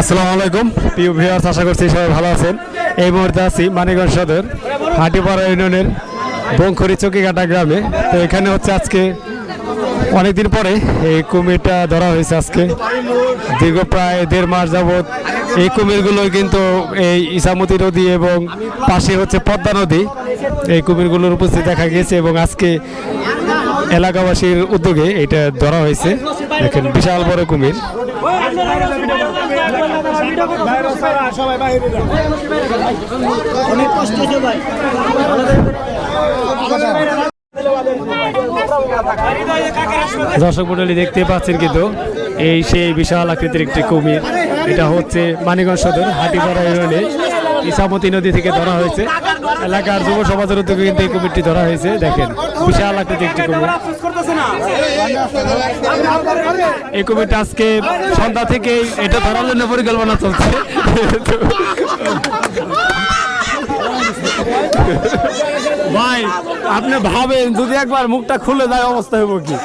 আসসালামু আলাইকুম। প্রিয় ভিউয়ার্স আশা করছি সবাই ভালো আছেন। এই মুহূর্তে আছি মানিগঞ্জ সদর, হাটিপাড়া ইউনিয়নের বংখরি চকিঘাটা গ্রামে। তো এখানে হচ্ছে আজকে অনেকদিন পরে এই কুমিরটা ধরা হয়েছে আজকে। দীর্ঘ প্রায় দেড় মাস যাবৎ এই কুমিরগুলো কিন্তু এই ইসামতি নদী এবং পাশে হচ্ছে পদ্মা নদী, এই কুমিরগুলোর উপস্থিত দেখা গিয়েছে এবং আজকে এলাকাবাসীর উদ্যোগে এটা ধরা হয়েছে। দেখেন, বিশাল বড় কুমির। দর্শক মন্ডলী, দেখতে পাচ্ছেন কিন্তু এই সেই বিশাল আকৃতির একটি কুমির। এটা হচ্ছে মানিগঞ্জ সদর, হাটিপাড়া ইউনিয়নে, ইসামতি নদী থেকে ধরা হয়েছে। এলাকার যুব সমাজের উদ্যোগে কিন্তু এই কুমিরটি ধরা হয়েছে, দেখেন, বিশাল আকৃতির একটি কুমির এই কুমিরটা আজকে সন্ধ্যা থেকে এটা ধরার জন্য পরিকল্পনা চলছে। ভাই, আপনি ভাবেন, যদি একবার মুখটা খুলে যায় অবস্থা হইব কি?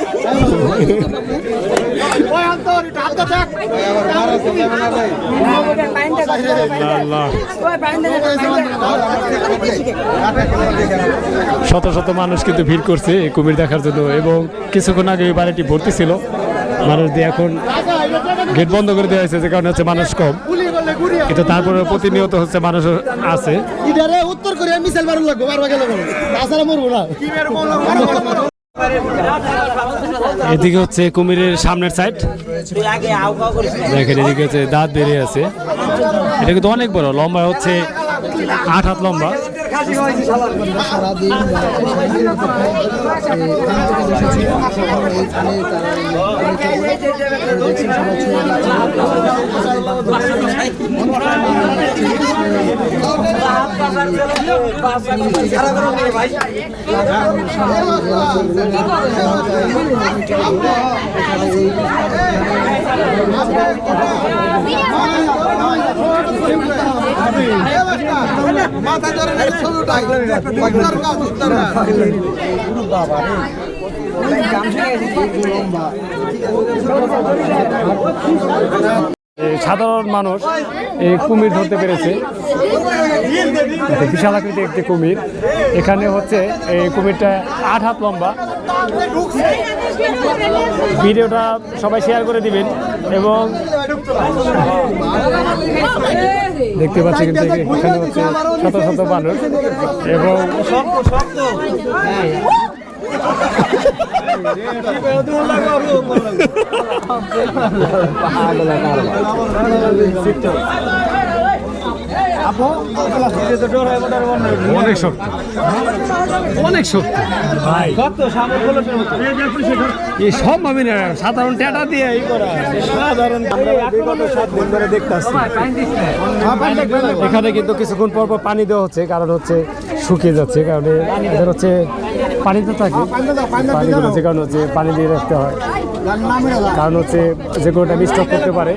শত শত মানুষ কিন্তু ভিড় করছে কুমির দেখার জন্য এবং কিছুক্ষণ আগে এই বাড়িটি ভর্তি ছিল। মানুষ দিয়ে এখন গেট বন্ধ করে দেওয়া হয়েছে, যে কারণে হচ্ছে মানুষ কম। কিন্তু তারপরে প্রতিনিয়ত হচ্ছে মানুষ আছে। উত্তর মিসাইল মারুন লাগবো এদিকে হচ্ছে কুমিরের সামনের সাইড দেখেন এদিকে হচ্ছে দাঁত বেরিয়ে আছে। এটা কিন্তু অনেক বড়, লম্বা হচ্ছে আট হাত লম্বা। সারাদিন এইখানে তারা দেখছেন সবাই সাধারণ মানুষ এই কুমির ধরতে পেরেছে। বিশাল আকৃতির একটি কুমির। এখানে হচ্ছে এই কুমিরটা আট হাত লম্বা। ভিডিওটা সবাই শেয়ার করে দিবেন এবং দেখতে পাচ্ছি কিন্তু এখানে হচ্ছে শত শত মানুষ এবং অনেক শক্ত। অনেক শক্ত। ভাই। এই সব আমি না সাধারণ টেটা দিয়ে এই করা। সাধারণ এখানে কিন্তু কিছুক্ষণ পর পর পানি দেওয়া হচ্ছে কারণ হচ্ছে শুকিয়ে যাচ্ছে কারণ এদের হচ্ছে পানিতে থাকে। পানিগুলো যে কারণ হচ্ছে পানি দিয়ে রাখতে হয়। কারণ হচ্ছে যে কোনোটা স্টক করতে পারে।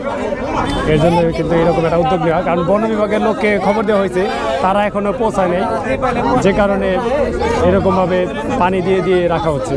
এর জন্য কিন্তু এরকম একটা উদ্যোগ নেওয়া। কারণ বন বিভাগের লোককে খবর দেওয়া হয়েছে তারা এখনও পৌঁছায় নেই। যে কারণে এরকমভাবে পানি দিয়ে দিয়ে রাখা হচ্ছে।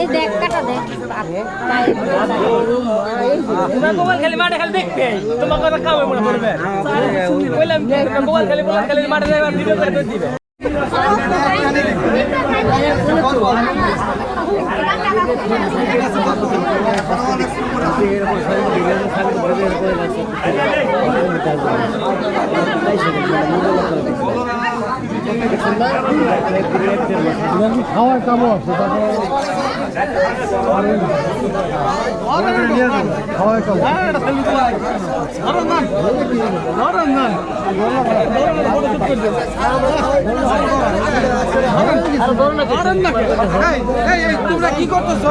এই দেখ কাটা দেখ। মোবাইল খালি মাঠে খালি দেখবে তোমার কথা কামে মনে করবে? বললাম মোবাইল খালি মোবাইল খালি মাঠে ভিডিও করে দিবে। খাওয়ার কামও আছে তোমরা কি করতেছো?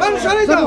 মানুষ যাও যাও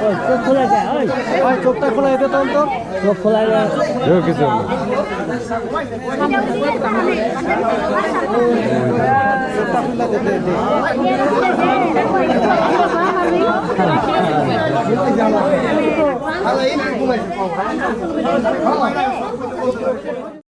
করে নিয়ে খোলা যায় ওই চোখটা খোলা যেতে তখন তো চোখ খোলা যায় Hãy subscribe cho